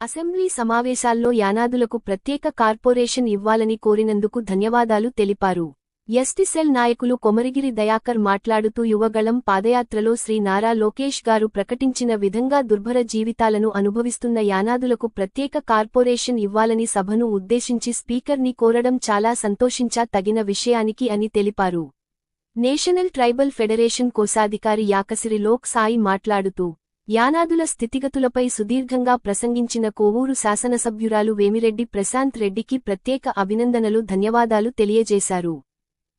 Assembly సమావేశాల్లో యానాదులకు ప్రత్యేక corporation ఇవ్వాలని కోరినందుకు ధన్యవాదాలు తెలిపారు. ఎస్టిసెల్ నాయకులు కొమరిగిరి దయాకర్ మాట్లాడుతూ యువగళం పాదయాత్రలో శ్రీ నారా లోకేష్ గారు ప్రకటించిన విధంగా దుర్భర జీవితాలను అనుభవిస్తున్న యానాదులకు ప్రత్యేక కార్పొరేషన్ ఇవ్వాలని సభను ఉద్దేశించి స్పీకర్ని కోరడం చాలా సంతోషించా తగిన విషయానికి అని తెలిపారు. నేషనల్ ట్రైబల్ ఫెడరేషన్ కోశాధికారి యాకసిరి లోక్ సాయి మాట్లాడుతూ యానాదుల స్థితిగతులపై సుదీర్ఘంగా ప్రసంగించిన కోవూరు శాసనసభ్యురాలు వేమిరెడ్డి ప్రశాంత్ రెడ్డికి ప్రత్యేక అభినందనలు ధన్యవాదాలు తెలియజేశారు.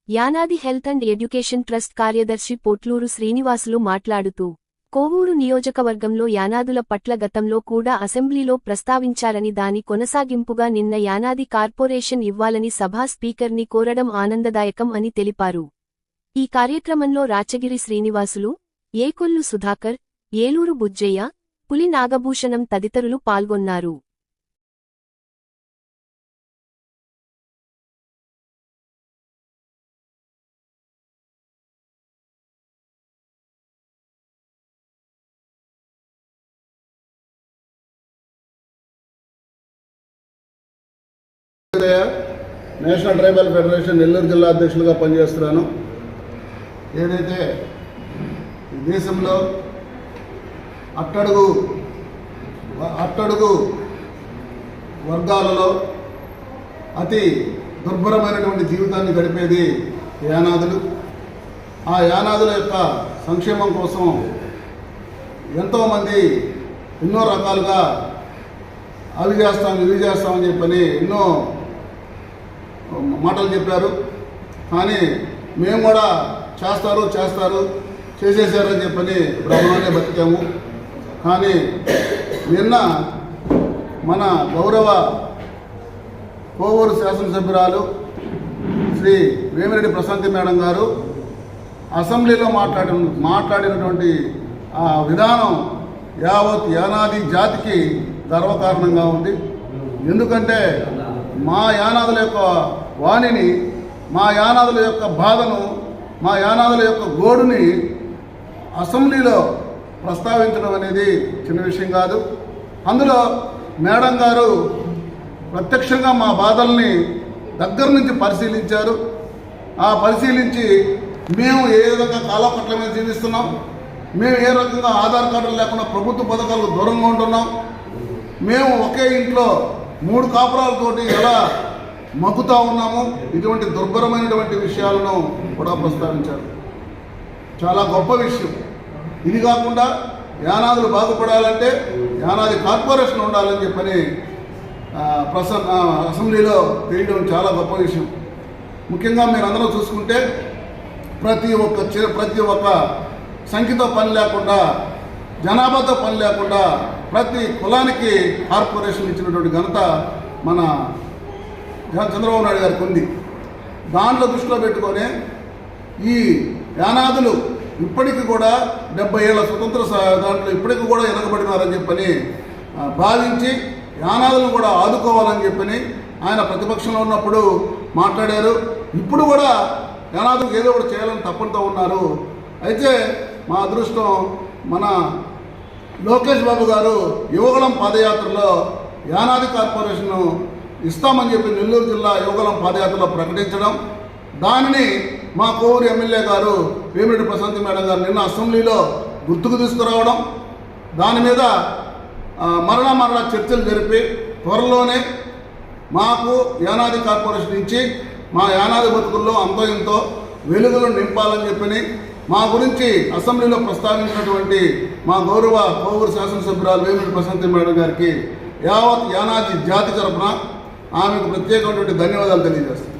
Yanadi health and education trust కార్యదర్శి పోట్లూరు శ్రీనివాసులు మాట్లాడుతూ కోవూరు నియోజకవర్గంలో యానాదుల పట్ల గతంలో కూడా అసెంబ్లీలో ప్రస్తావించారని దాని కొనసాగింపుగా నిన్న యానాది కార్పొరేషన్ ఇవ్వాలని సభా స్పీకర్ని కోరడం ఆనందదాయకం అని తెలిపారు. ఈ కార్యక్రమంలో రాచగిరి శ్రీనివాసులు ఏకొల్లు సుధాకర్ ఏలూరు బుజ్జయ్య పులి నాగభూషణం తదితరులు పాల్గొన్నారు. నేషనల్ ట్రైబల్ ఫెడరేషన్ నెల్లూరు జిల్లా అధ్యక్షులుగా పనిచేస్తున్నాను. ఏదైతే దేశంలో అట్టడుగు అట్టడుగు వర్గాలలో అతి దుర్భరమైనటువంటి జీవితాన్ని గడిపేది యానాదులు. ఆ యానాదుల యొక్క సంక్షేమం కోసం ఎంతోమంది ఎన్నో రకాలుగా అవి చేస్తాం ఇవి చేస్తామని చెప్పని ఎన్నో మాటలు చెప్పారు. కానీ మేము కూడా చేస్తారు చేస్తారు చేసేసారని చెప్పని బ్రహ్మానే బతికాము. కానీ నిన్న మన గౌరవ కోవూరు శాసనసభ్యురాలు శ్రీ వేమిరెడ్డి ప్రశాంతి మేడం గారు అసెంబ్లీలో మాట్లాడిన మాట్లాడినటువంటి ఆ విధానం యావత్ యానాది జాతికి గర్వకారణంగా ఉంది. ఎందుకంటే మా యానాదుల యొక్క వాణిని మా యానాదుల యొక్క బాధను మా యానాదుల యొక్క గోడుని అసెంబ్లీలో ప్రస్తావించడం అనేది చిన్న విషయం కాదు. అందులో మేడం గారు ప్రత్యక్షంగా మా బాధల్ని దగ్గర నుంచి పరిశీలించారు. ఆ పరిశీలించి మేము ఏ విధంగా కాలపట్ల మీద జీవిస్తున్నాం? మేము ఏ రకంగా ఆధార్ కార్డులు లేకుండా ప్రభుత్వ పథకాలకు దూరంగా ఉంటున్నాం? మేము ఒకే ఇంట్లో మూడు కాపురాలతోటి ఎలా మగ్గుతూ ఉన్నాము? ఇటువంటి దుర్భరమైనటువంటి విషయాలను కూడా ప్రస్తావించారు. చాలా గొప్ప విషయం. ఇది కాకుండా యానాదులు బాగుపడాలంటే యానాది కార్పొరేషన్ ఉండాలని చెప్పని ప్రసన్న ప్రస అసెంబ్లీలో తెలియడం చాలా గొప్ప విషయం. ముఖ్యంగా మీరు అందరూ చూసుకుంటే ప్రతి ఒక్క ప్రతి ఒక్క సంఖ్యతో పని లేకుండా జనాభాతో పని లేకుండా ప్రతి కులానికి కార్పొరేషన్ ఇచ్చినటువంటి ఘనత మన చంద్రబాబు నాయుడు గారికి ఉంది. దాంట్లో దృష్టిలో పెట్టుకొని ఈ యానాదులు ఇప్పటికి కూడా డెబ్బై ఏళ్ళ స్వతంత్ర దాంట్లో ఇప్పటికి కూడా వెనకబడినారని చెప్పని భావించి యానాదులను కూడా ఆదుకోవాలని చెప్పని ఆయన ప్రతిపక్షంలో ఉన్నప్పుడు మాట్లాడారు. ఇప్పుడు కూడా యానాదులకు ఏదో ఒకటి చేయాలని తప్పనితో ఉన్నారు. అయితే మా అదృష్టం మన లోకేష్ బాబు గారు యువగళం పాదయాత్రలో యానాది కార్పొరేషన్ ఇస్తామని చెప్పి నెల్లూరు జిల్లా యువగళం పాదయాత్రలో ప్రకటించడం దానిని మా కోవూరు ఎమ్మెల్యే గారు వేమిరెడ్డి ప్రశాంతి మేడం గారు నిన్న అసెంబ్లీలో గుర్తుకు తీసుకురావడం దాని మీద మరలా మరలా చర్చలు జరిపి త్వరలోనే మాకు యానాది కార్పొరేషన్ ఇచ్చి మా యానాది బతుకుల్లో అంతో ఇంతో వెలుగులు నింపాలని చెప్పని మా గురించి అసెంబ్లీలో ప్రస్తావించినటువంటి మా గౌరవ కోవూరు శాసనసభ్యురాలు వేమిరెడ్డి ప్రశాంతి మేడం గారికి యావత్ యానాది జాతి తరపున ఆమెకు ప్రత్యేకమైనటువంటి ధన్యవాదాలు తెలియజేస్తాను